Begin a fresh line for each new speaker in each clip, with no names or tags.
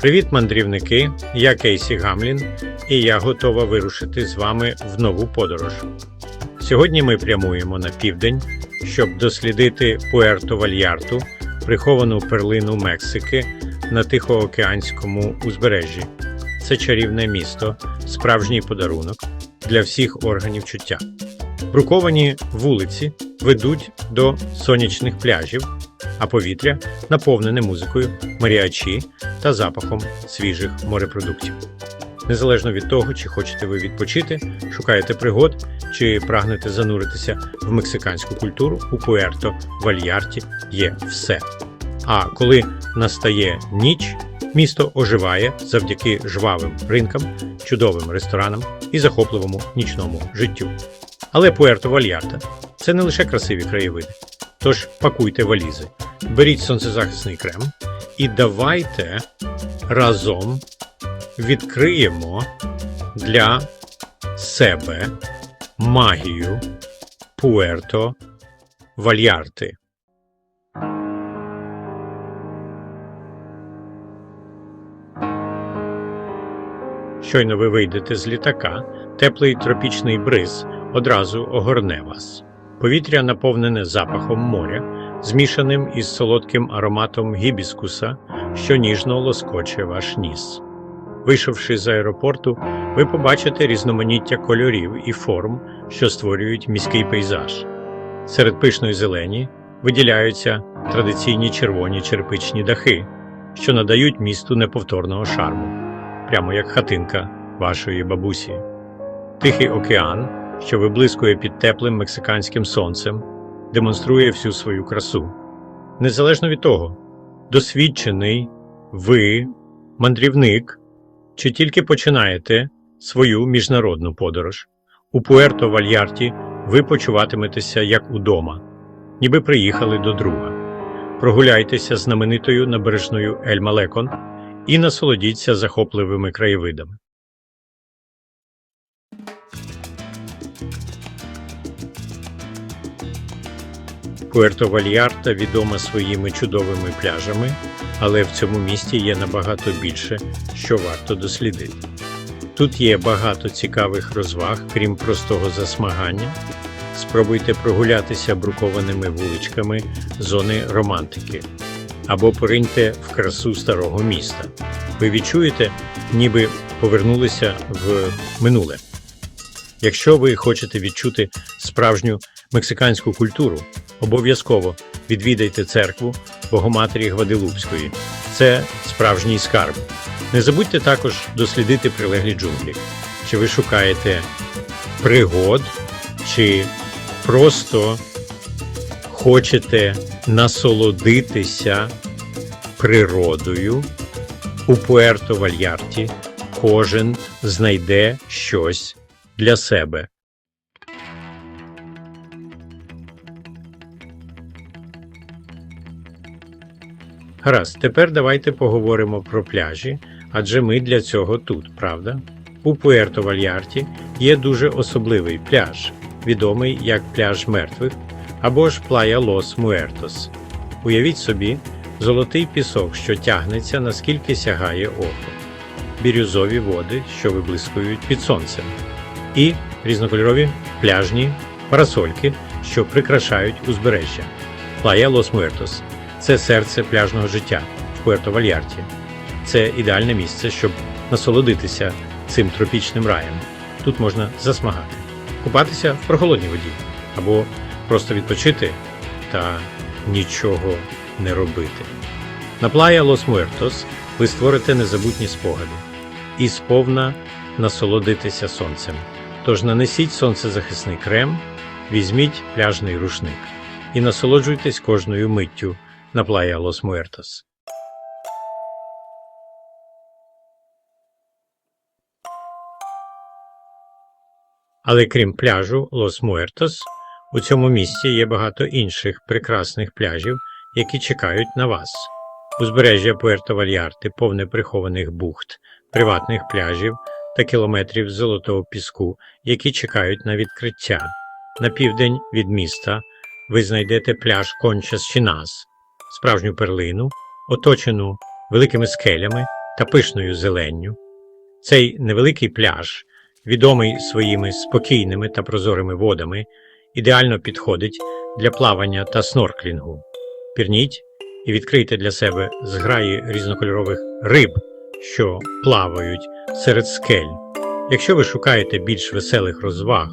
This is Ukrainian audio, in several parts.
Привіт, мандрівники! Я Кейсі Гамлін, і я готова вирушити з вами в нову подорож. Сьогодні ми прямуємо на південь, щоб дослідити Пуерто Вальярту, приховану перлину Мексики на Тихоокеанському узбережжі. Це чарівне місто, справжній подарунок для всіх органів чуття. Бруковані вулиці ведуть до сонячних пляжів, а повітря наповнене музикою, маріачі та запахом свіжих морепродуктів. Незалежно від того, чи хочете ви відпочити, шукаєте пригод чи прагнете зануритися в мексиканську культуру, у Пуерто Вальярті є все. А коли настає ніч, місто оживає завдяки жвавим ринкам, чудовим ресторанам і захопливому нічному життю. Але Пуерто Вальярта це не лише красиві краєвиди. Тож пакуйте валізи, беріть сонцезахисний крем і давайте разом відкриємо для себе магію Пуерто Вальярти. Щойно ви вийдете з літака, теплий тропічний бриз одразу огорне вас. Повітря наповнене запахом моря, змішаним із солодким ароматом гібіскуса, що ніжно лоскоче ваш ніс. Вийшовши з аеропорту, ви побачите різноманіття кольорів і форм, що створюють міський пейзаж. Серед пишної зелені виділяються традиційні червоні черпичні дахи, що надають місту неповторного шарму, прямо як хатинка вашої бабусі. Тихий океан, що виблискує під теплим мексиканським сонцем, демонструє всю свою красу. Незалежно від того, досвідчений ви, мандрівник, чи тільки починаєте свою міжнародну подорож. У Пуерто Вальярті ви почуватиметеся як удома, ніби приїхали до друга. Прогуляйтеся знаменитою набережною Ель Малекон і насолодіться захопливими краєвидами. Пуерто Вальярта відома своїми чудовими пляжами, але в цьому місті є набагато більше, що варто дослідити. Тут є багато цікавих розваг, крім простого засмагання. Спробуйте прогулятися брукованими вуличками зони романтики або пориньте в красу старого міста. Ви відчуєте, ніби повернулися в минуле. Якщо ви хочете відчути справжню мексиканську культуру, обов'язково відвідайте церкву Богоматері Гваделупської. Це справжній скарб. Не забудьте також дослідити прилеглі джунглі. Чи ви шукаєте пригод, чи просто хочете насолодитися природою у Пуерто Вальярті кожен знайде щось для себе. Гаразд, тепер давайте поговоримо про пляжі, адже ми для цього тут, правда? У Пуерто Вальярті є дуже особливий пляж, відомий як пляж мертвих або ж Плая Лос Муертос. Уявіть собі, золотий пісок, що тягнеться, наскільки сягає око, бірюзові води, що виблискують під сонцем, і різнокольорові пляжні парасольки, що прикрашають узбережжя. Плая Лос Муертос це серце пляжного життя в Пуерто Вальярті. Це ідеальне місце, щоб насолодитися цим тропічним раєм. Тут можна засмагати, купатися в прохолодній воді або просто відпочити та нічого не робити. На плая Лос Муертос ви створите незабутні спогади і сповна насолодитися сонцем. Тож нанесіть сонцезахисний крем, візьміть пляжний рушник і насолоджуйтесь кожною миттю на плая Лос Муертос. Але крім пляжу Лос Муертос, у цьому місті є багато інших прекрасних пляжів, які чекають на вас. Узбережжя Пуерто Вальярти повне прихованих бухт, приватних пляжів та кілометрів золотого піску, які чекають на відкриття. На південь від міста ви знайдете пляж Кончас Чинас, справжню перлину, оточену великими скелями та пишною зеленню. Цей невеликий пляж, відомий своїми спокійними та прозорими водами, ідеально підходить для плавання та снорклінгу. Пірніть і відкрийте для себе зграї різнокольорових риб, що плавають серед скель. Якщо ви шукаєте більш веселих розваг,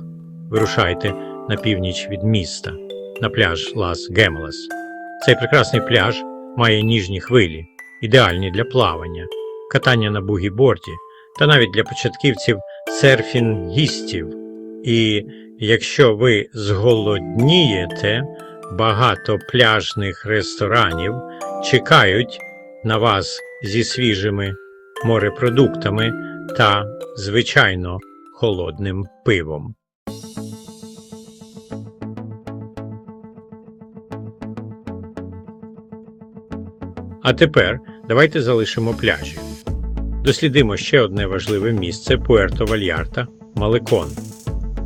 вирушайте на північ від міста на пляж Лас Гемелес. Цей прекрасний пляж має ніжні хвилі, ідеальні для плавання, катання на бугі-борді та навіть для початківців серфінгістів. І якщо ви зголоднієте, багато пляжних ресторанів чекають на вас зі свіжими морепродуктами та, звичайно, холодним пивом. А тепер давайте залишимо пляжі. Дослідимо ще одне важливе місце Пуерто Вальярта Малекон.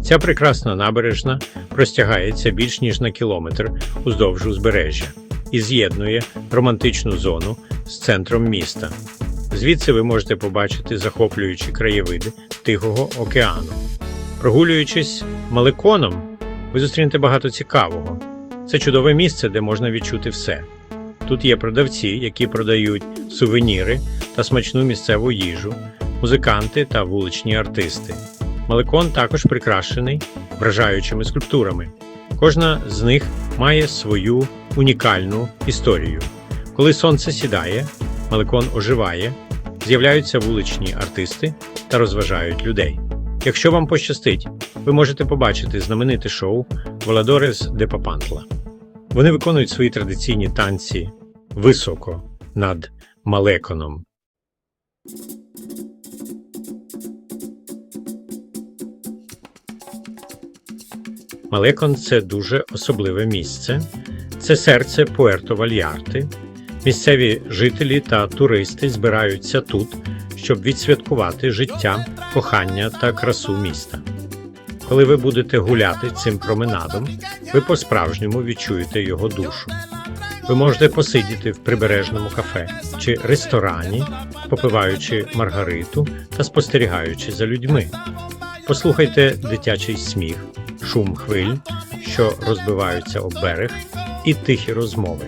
Ця прекрасна набережна простягається більш ніж на кілометр уздовж узбережжя і з'єднує романтичну зону з центром міста. Звідси ви можете побачити захоплюючі краєвиди Тихого океану. Прогулюючись малеконом, ви зустрінете багато цікавого. Це чудове місце, де можна відчути все. Тут є продавці, які продають сувеніри та смачну місцеву їжу, музиканти та вуличні артисти. Малекон також прикрашений вражаючими скульптурами. Кожна з них має свою унікальну історію. Коли сонце сідає, Малекон оживає, з'являються вуличні артисти та розважають людей. Якщо вам пощастить, ви можете побачити знамените шоу Воладорес де Папантла. Вони виконують свої традиційні танці високо над Малеконом. Малекон це дуже особливе місце. Це серце Пуерто Вальярти. Місцеві жителі та туристи збираються тут, щоб відсвяткувати життя, кохання та красу міста. Коли ви будете гуляти цим променадом, ви по-справжньому відчуєте його душу. Ви можете посидіти в прибережному кафе чи ресторані, попиваючи маргариту та спостерігаючи за людьми. Послухайте дитячий сміх, шум хвиль, що розбиваються об берег, і тихі розмови.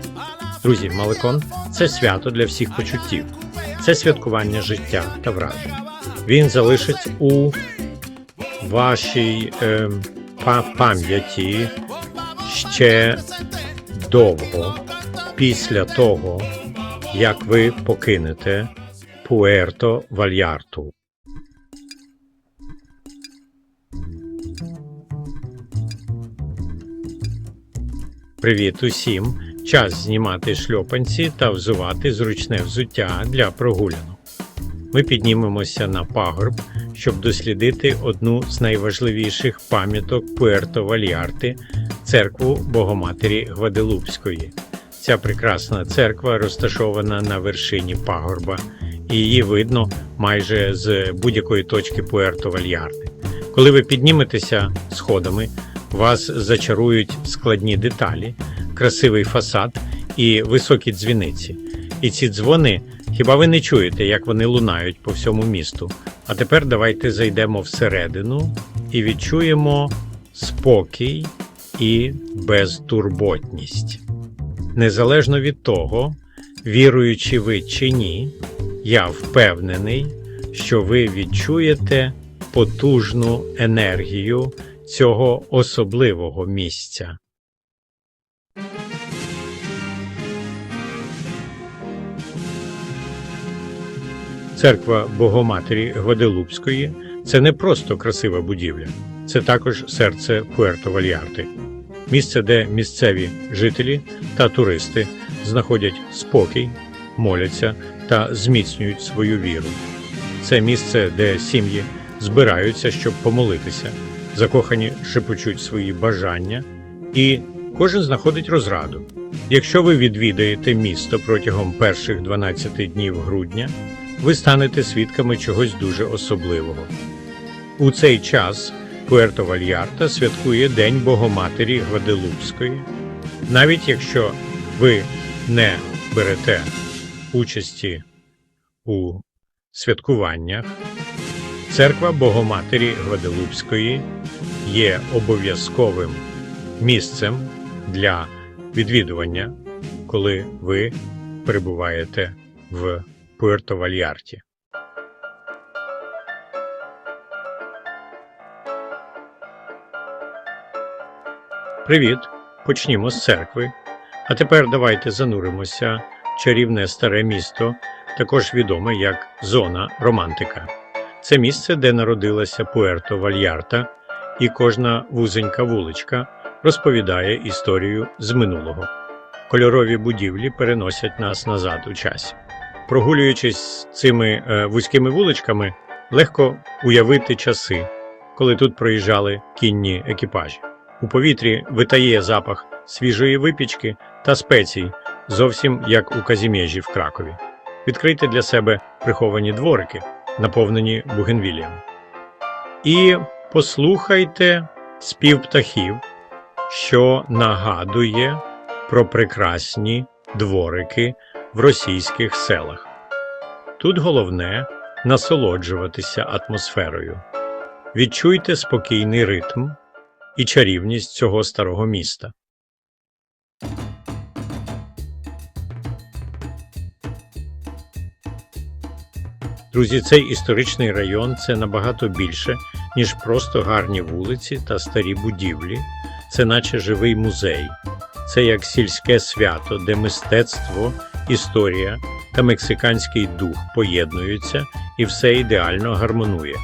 Друзі, Малекон це свято для всіх почуттів, це святкування життя та вражень. Він залишить у вашій е, па- пам'яті ще довго після того, як ви покинете Пуерто Вальярту. Привіт усім! Час знімати шльопанці та взувати зручне взуття для прогулянок. Ми піднімемося на пагорб, щоб дослідити одну з найважливіших пам'яток Пуерто Вальярти церкву Богоматері Гваделупської. Ця прекрасна церква розташована на вершині пагорба, і її видно майже з будь-якої точки Пуерто Вальярти. Коли ви підніметеся сходами, вас зачарують складні деталі, красивий фасад і високі дзвіниці. І ці дзвони, хіба ви не чуєте, як вони лунають по всьому місту? А тепер давайте зайдемо всередину і відчуємо спокій і безтурботність. Незалежно від того, віруючи ви чи ні, я впевнений, що ви відчуєте потужну енергію цього особливого місця. Церква Богоматері Гваделупської це не просто красива будівля, це також серце Пуерто Вальярти, місце, де місцеві жителі та туристи знаходять спокій, моляться та зміцнюють свою віру. Це місце, де сім'ї збираються, щоб помолитися, закохані шепочуть свої бажання, і кожен знаходить розраду. Якщо ви відвідаєте місто протягом перших 12 днів грудня, ви станете свідками чогось дуже особливого. У цей час Пуерто Вальярта святкує День Богоматері Гваделупської. Навіть якщо ви не берете участі у святкуваннях церква Богоматері Гваделупської є обов'язковим місцем для відвідування, коли ви перебуваєте в Пуерто Вальярті. Привіт! Почнімо з церкви. А тепер давайте зануримося в чарівне старе місто, також відоме як Зона Романтика. Це місце, де народилася Пуерто Вальярта, і кожна вузенька вуличка розповідає історію з минулого. Кольорові будівлі переносять нас назад у часі. Прогулюючись цими е, вузькими вуличками, легко уявити часи, коли тут проїжджали кінні екіпажі. У повітрі витає запах свіжої випічки та спецій, зовсім як у Казімежі в Кракові. Відкрийте для себе приховані дворики, наповнені бугенвілієм. І послухайте спів птахів, що нагадує про прекрасні дворики в російських селах. Тут головне насолоджуватися атмосферою. Відчуйте спокійний ритм і чарівність цього старого міста. Друзі, цей історичний район це набагато більше, ніж просто гарні вулиці та старі будівлі. Це наче живий музей. Це як сільське свято, де мистецтво, історія та мексиканський дух поєднуються і все ідеально гармонує.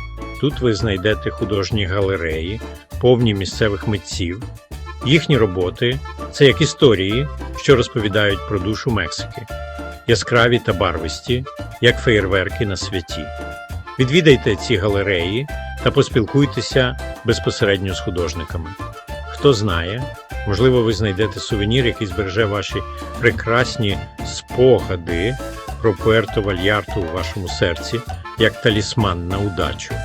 Тут ви знайдете художні галереї, повні місцевих митців. Їхні роботи це як історії, що розповідають про душу Мексики, яскраві та барвисті, як феєрверки на святі. Відвідайте ці галереї та поспілкуйтеся безпосередньо з художниками. Хто знає, можливо, ви знайдете сувенір, який збереже ваші прекрасні спогади про Пуерто Вальярту у вашому серці, як талісман на удачу.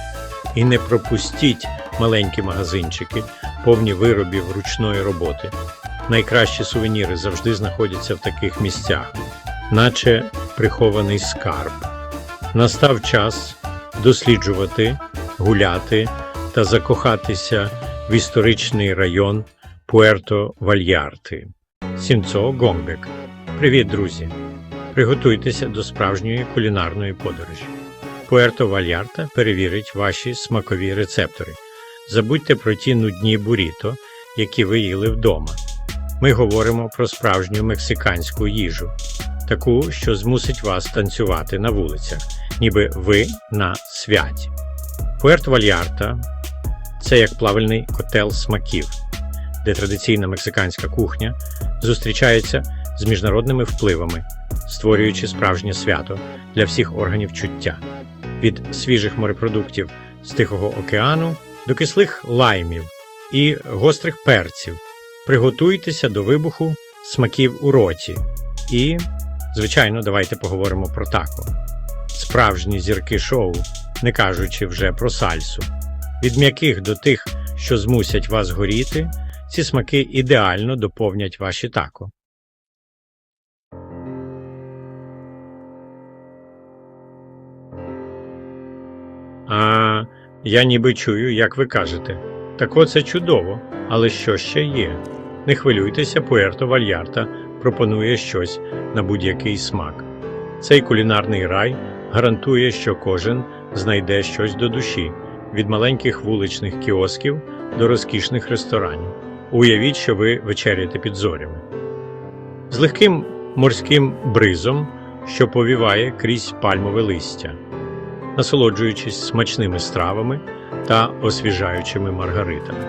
І не пропустіть маленькі магазинчики, повні виробів ручної роботи. Найкращі сувеніри завжди знаходяться в таких місцях, наче прихований скарб. Настав час досліджувати, гуляти та закохатися в історичний район Пуерто Вальярти. Сінцо Гомбек. Привіт, друзі! Приготуйтеся до справжньої кулінарної подорожі. Пуерто Вальярта перевірить ваші смакові рецептори. Забудьте про ті нудні буріто, які ви їли вдома. Ми говоримо про справжню мексиканську їжу, таку, що змусить вас танцювати на вулицях, ніби ви на святі. Пуерто Вальярта це як плавальний котел смаків, де традиційна мексиканська кухня зустрічається з міжнародними впливами, створюючи справжнє свято для всіх органів чуття від свіжих морепродуктів з Тихого океану до кислих лаймів і гострих перців. Приготуйтеся до вибуху смаків у роті. І, звичайно, давайте поговоримо про тако. Справжні зірки шоу, не кажучи вже про сальсу. Від м'яких до тих, що змусять вас горіти, ці смаки ідеально доповнять ваші тако. А я ніби чую, як ви кажете. Так оце чудово, але що ще є? Не хвилюйтеся, Пуерто Вальярта пропонує щось на будь-який смак. Цей кулінарний рай гарантує, що кожен знайде щось до душі від маленьких вуличних кіосків до розкішних ресторанів. Уявіть, що ви вечеряєте під зорями. З легким морським бризом, що повіває крізь пальмове листя насолоджуючись смачними стравами та освіжаючими маргаритами.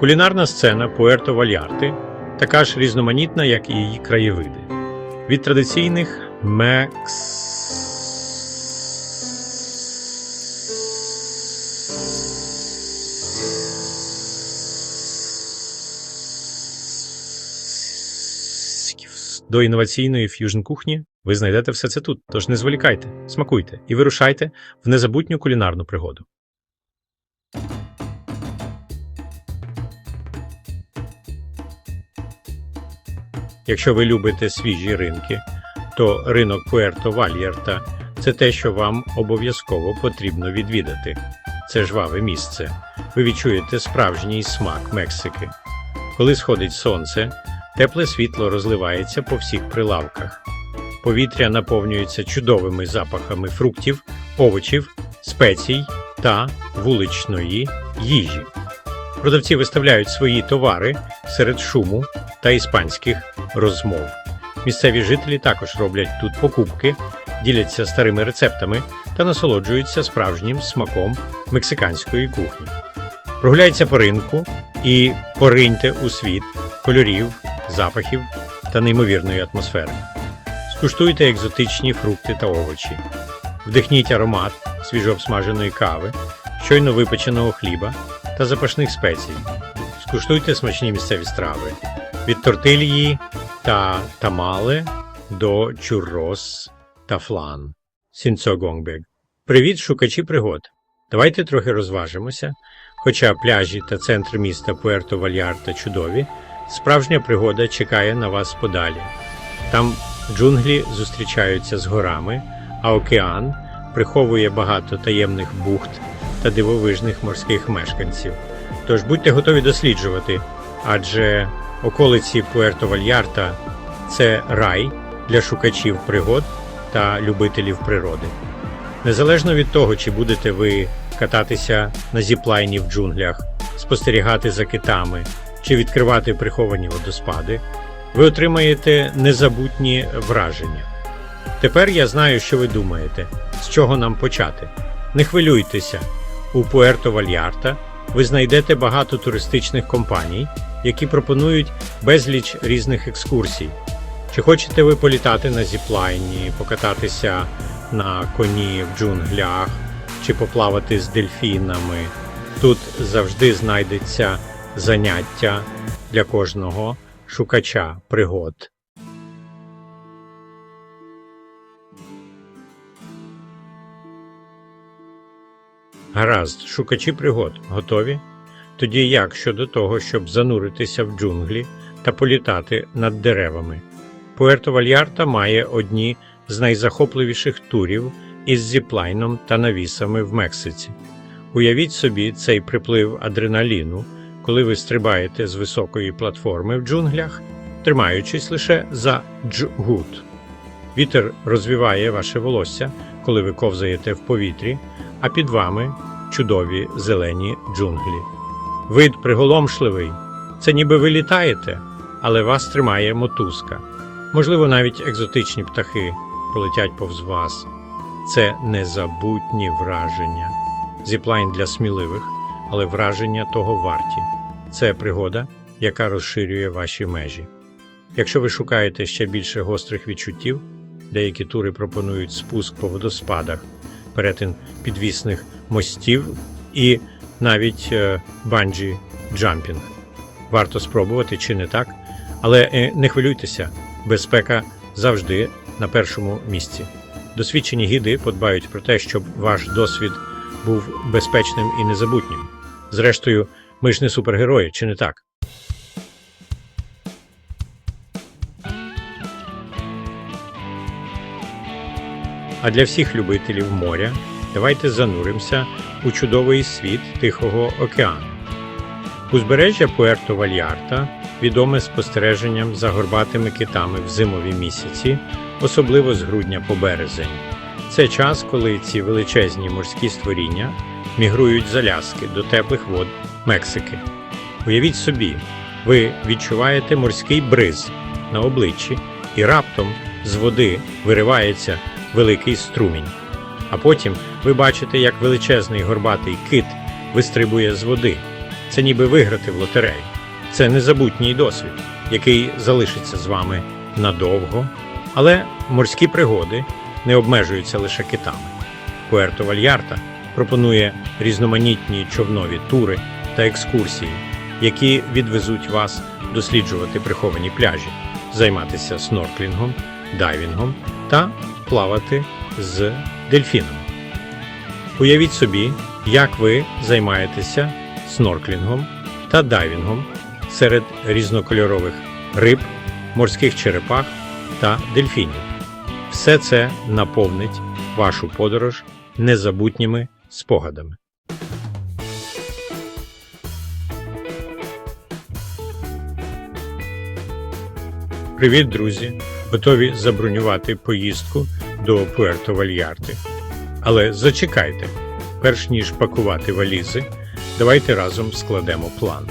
Кулінарна сцена Пуерто Вальярти така ж різноманітна, як і її краєвиди. Від традиційних мекс. До інноваційної ф'южн кухні ви знайдете все це тут. Тож не зволікайте, смакуйте і вирушайте в незабутню кулінарну пригоду. Якщо ви любите свіжі ринки, то ринок Пуерто Вальєрта це те, що вам обов'язково потрібно відвідати. Це жваве місце. Ви відчуєте справжній смак Мексики. Коли сходить сонце, тепле світло розливається по всіх прилавках. Повітря наповнюється чудовими запахами фруктів, овочів, спецій та вуличної їжі. Продавці виставляють свої товари серед шуму та іспанських розмов. Місцеві жителі також роблять тут покупки, діляться старими рецептами та насолоджуються справжнім смаком мексиканської кухні. Прогуляйте по ринку і пориньте у світ кольорів, запахів та неймовірної атмосфери. Скуштуйте екзотичні фрукти та овочі. Вдихніть аромат свіжообсмаженої кави, щойно випеченого хліба та запашних спецій. Скуштуйте смачні місцеві страви від тортильї та тамале до чуррос та флан. Сінцогонгбег. Привіт, шукачі пригод! Давайте трохи розважимося. Хоча пляжі та центр міста Пуерто Вальярта чудові, справжня пригода чекає на вас подалі. Там джунглі зустрічаються з горами, а океан приховує багато таємних бухт та дивовижних морських мешканців. Тож будьте готові досліджувати, адже околиці Пуерто Вальярта це рай для шукачів пригод та любителів природи. Незалежно від того, чи будете ви кататися на зіплайні в джунглях, спостерігати за китами чи відкривати приховані водоспади, ви отримаєте незабутні враження. Тепер я знаю, що ви думаєте, з чого нам почати. Не хвилюйтеся, у Пуерто Вальярта ви знайдете багато туристичних компаній, які пропонують безліч різних екскурсій. Чи хочете ви політати на зіплайні, покататися на коні в джунглях, чи поплавати з дельфінами? Тут завжди знайдеться заняття для кожного шукача пригод. Гаразд, шукачі пригод готові? Тоді як щодо того, щоб зануритися в джунглі та політати над деревами? Пуерто Вальярта має одні з найзахопливіших турів із зіплайном та навісами в Мексиці. Уявіть собі цей приплив адреналіну, коли ви стрибаєте з високої платформи в джунглях, тримаючись лише за джгут. Вітер розвіває ваше волосся, коли ви ковзаєте в повітрі, а під вами чудові зелені джунглі. Вид приголомшливий. Це ніби ви літаєте, але вас тримає мотузка. Можливо, навіть екзотичні птахи полетять повз вас. Це незабутні враження. Зіплайн для сміливих, але враження того варті. Це пригода, яка розширює ваші межі. Якщо ви шукаєте ще більше гострих відчуттів, деякі тури пропонують спуск по водоспадах, перетин підвісних мостів і навіть е, банджі джампінг. Варто спробувати чи не так, але е, не хвилюйтеся, безпека завжди на першому місці. Досвідчені гіди подбають про те, щоб ваш досвід був безпечним і незабутнім. Зрештою, ми ж не супергерої, чи не так? А для всіх любителів моря давайте зануримося у чудовий світ Тихого океану. Узбережжя Пуерто Вальярта відоме спостереженням за горбатими китами в зимові місяці, особливо з грудня по березень. Це час, коли ці величезні морські створіння мігрують з Аляски до теплих вод Мексики. Уявіть собі, ви відчуваєте морський бриз на обличчі, і раптом з води виривається великий струмінь. А потім ви бачите, як величезний горбатий кит вистрибує з води. Це ніби виграти в лотерею. Це незабутній досвід, який залишиться з вами надовго. Але морські пригоди не обмежуються лише китами. Пуерто Вальярта пропонує різноманітні човнові тури та екскурсії, які відвезуть вас досліджувати приховані пляжі, займатися снорклінгом, дайвінгом та плавати з дельфінами. Уявіть собі, як ви займаєтеся снорклінгом та дайвінгом серед різнокольорових риб, морських черепах та дельфінів. Все це наповнить вашу подорож незабутніми спогадами. Привіт, друзі! Готові забронювати поїздку до Пуерто Вальярти. Але зачекайте, перш ніж пакувати валізи, давайте разом складемо план.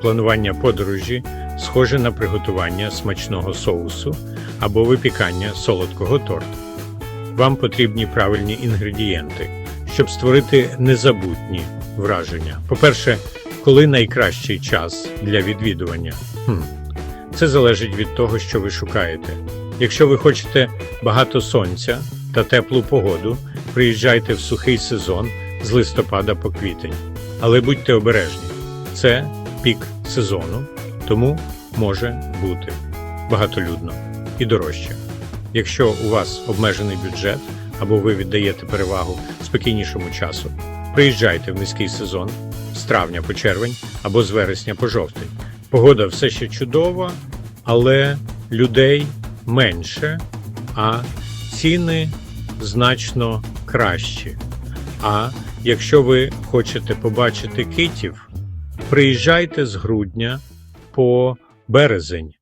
Планування подорожі схоже на приготування смачного соусу або випікання солодкого торту. Вам потрібні правильні інгредієнти, щоб створити незабутні враження. По-перше, коли найкращий час для відвідування? Хм. Це залежить від того, що ви шукаєте. Якщо ви хочете багато сонця та теплу погоду, приїжджайте в сухий сезон з листопада по квітень. Але будьте обережні, це пік сезону, тому може бути багатолюдно і дорожче. Якщо у вас обмежений бюджет або ви віддаєте перевагу спокійнішому часу, приїжджайте в низький сезон з травня по червень або з вересня по жовтень. Погода все ще чудова, але людей менше, а ціни значно кращі. А якщо ви хочете побачити китів, приїжджайте з грудня по березень.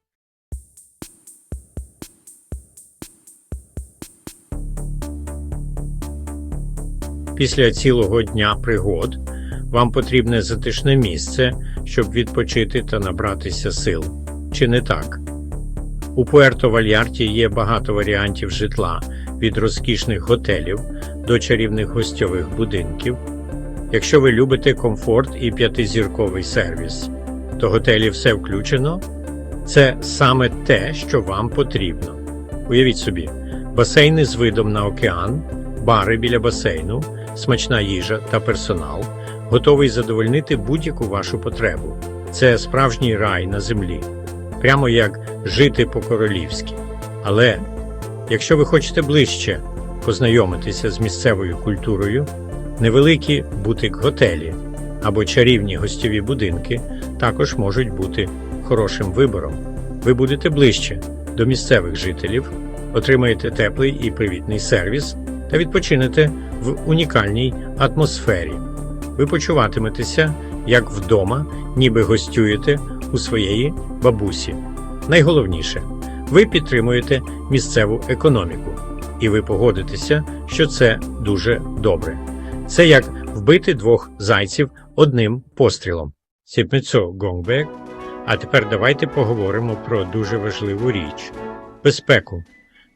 Після цілого дня пригод вам потрібне затишне місце, щоб відпочити та набратися сил. Чи не так? У Пуерто Вальярті є багато варіантів житла від розкішних готелів до чарівних гостьових будинків. Якщо ви любите комфорт і п'ятизірковий сервіс, то готелі все включено. Це саме те, що вам потрібно. Уявіть собі, басейни з видом на океан, бари біля басейну, смачна їжа та персонал, готовий задовольнити будь-яку вашу потребу. Це справжній рай на землі, прямо як жити по-королівськи. Але якщо ви хочете ближче познайомитися з місцевою культурою, невеликі бутик-готелі або чарівні гостьові будинки також можуть бути хорошим вибором. Ви будете ближче до місцевих жителів, отримаєте теплий і привітний сервіс та відпочинете в унікальній атмосфері. Ви почуватиметеся як вдома, ніби гостюєте у своєї бабусі. Найголовніше, ви підтримуєте місцеву економіку, і ви погодитеся, що це дуже добре. Це як вбити двох зайців одним пострілом. Сіпмецо Гонгбек. А тепер давайте поговоримо про дуже важливу річ безпеку.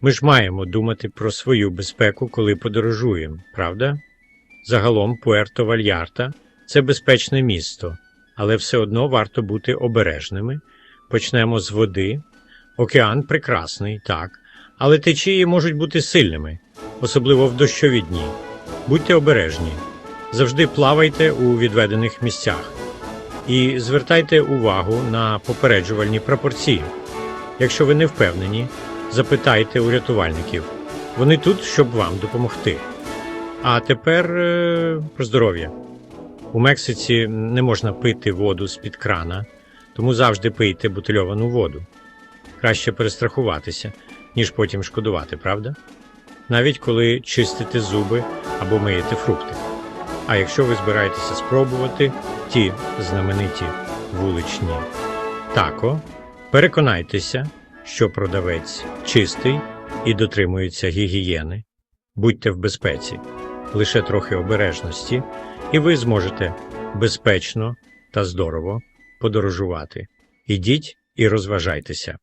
Ми ж маємо думати про свою безпеку, коли подорожуємо, правда? Загалом Пуерто Вальярта це безпечне місто, але все одно варто бути обережними. Почнемо з води. Океан прекрасний, так, але течії можуть бути сильними, особливо в дощові дні. Будьте обережні, завжди плавайте у відведених місцях і звертайте увагу на попереджувальні прапорці. Якщо ви не впевнені, запитайте у рятувальників. Вони тут, щоб вам допомогти. А тепер е, про здоров'я. У Мексиці не можна пити воду з-під крана, тому завжди пийте бутильовану воду. Краще перестрахуватися, ніж потім шкодувати, правда? Навіть коли чистите зуби або миєте фрукти. А якщо ви збираєтеся спробувати ті знамениті вуличні тако, переконайтеся, що продавець чистий і дотримується гігієни. Будьте в безпеці, лише трохи обережності, і ви зможете безпечно та здорово подорожувати. Ідіть і розважайтеся.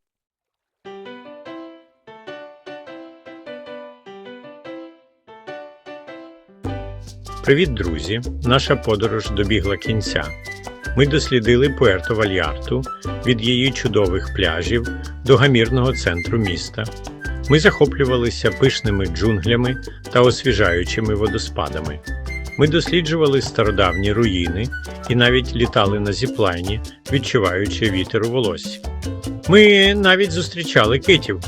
Привіт, друзі! Наша подорож добігла кінця. Ми дослідили Пуерто Вальярту від її чудових пляжів до гамірного центру міста. Ми захоплювалися пишними джунглями та освіжаючими водоспадами. Ми досліджували стародавні руїни і навіть літали на зіплайні, відчуваючи вітер у волоссі. Ми навіть зустрічали китів.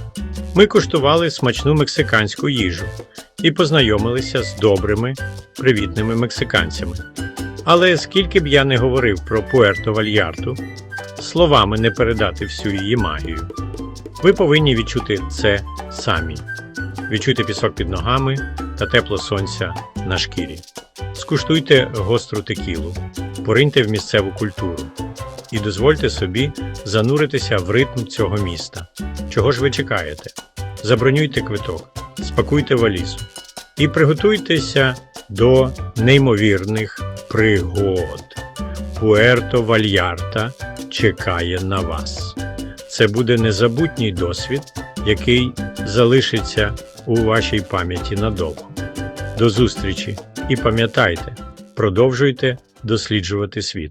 Ми куштували смачну мексиканську їжу і познайомилися з добрими, привітними мексиканцями. Але скільки б я не говорив про Пуерто Вальярту, словами не передати всю її магію. Ви повинні відчути це самі: відчути пісок під ногами, та тепло сонця на шкірі. Скуштуйте гостру текілу, пориньте в місцеву культуру і дозвольте собі зануритися в ритм цього міста. Чого ж ви чекаєте? Забронюйте квиток, спакуйте валізу і приготуйтеся до неймовірних пригод. Пуерто Вальярта чекає на вас. Це буде незабутній досвід, який залишиться у вашій пам'яті надовго. До зустрічі і пам'ятайте, продовжуйте досліджувати світ.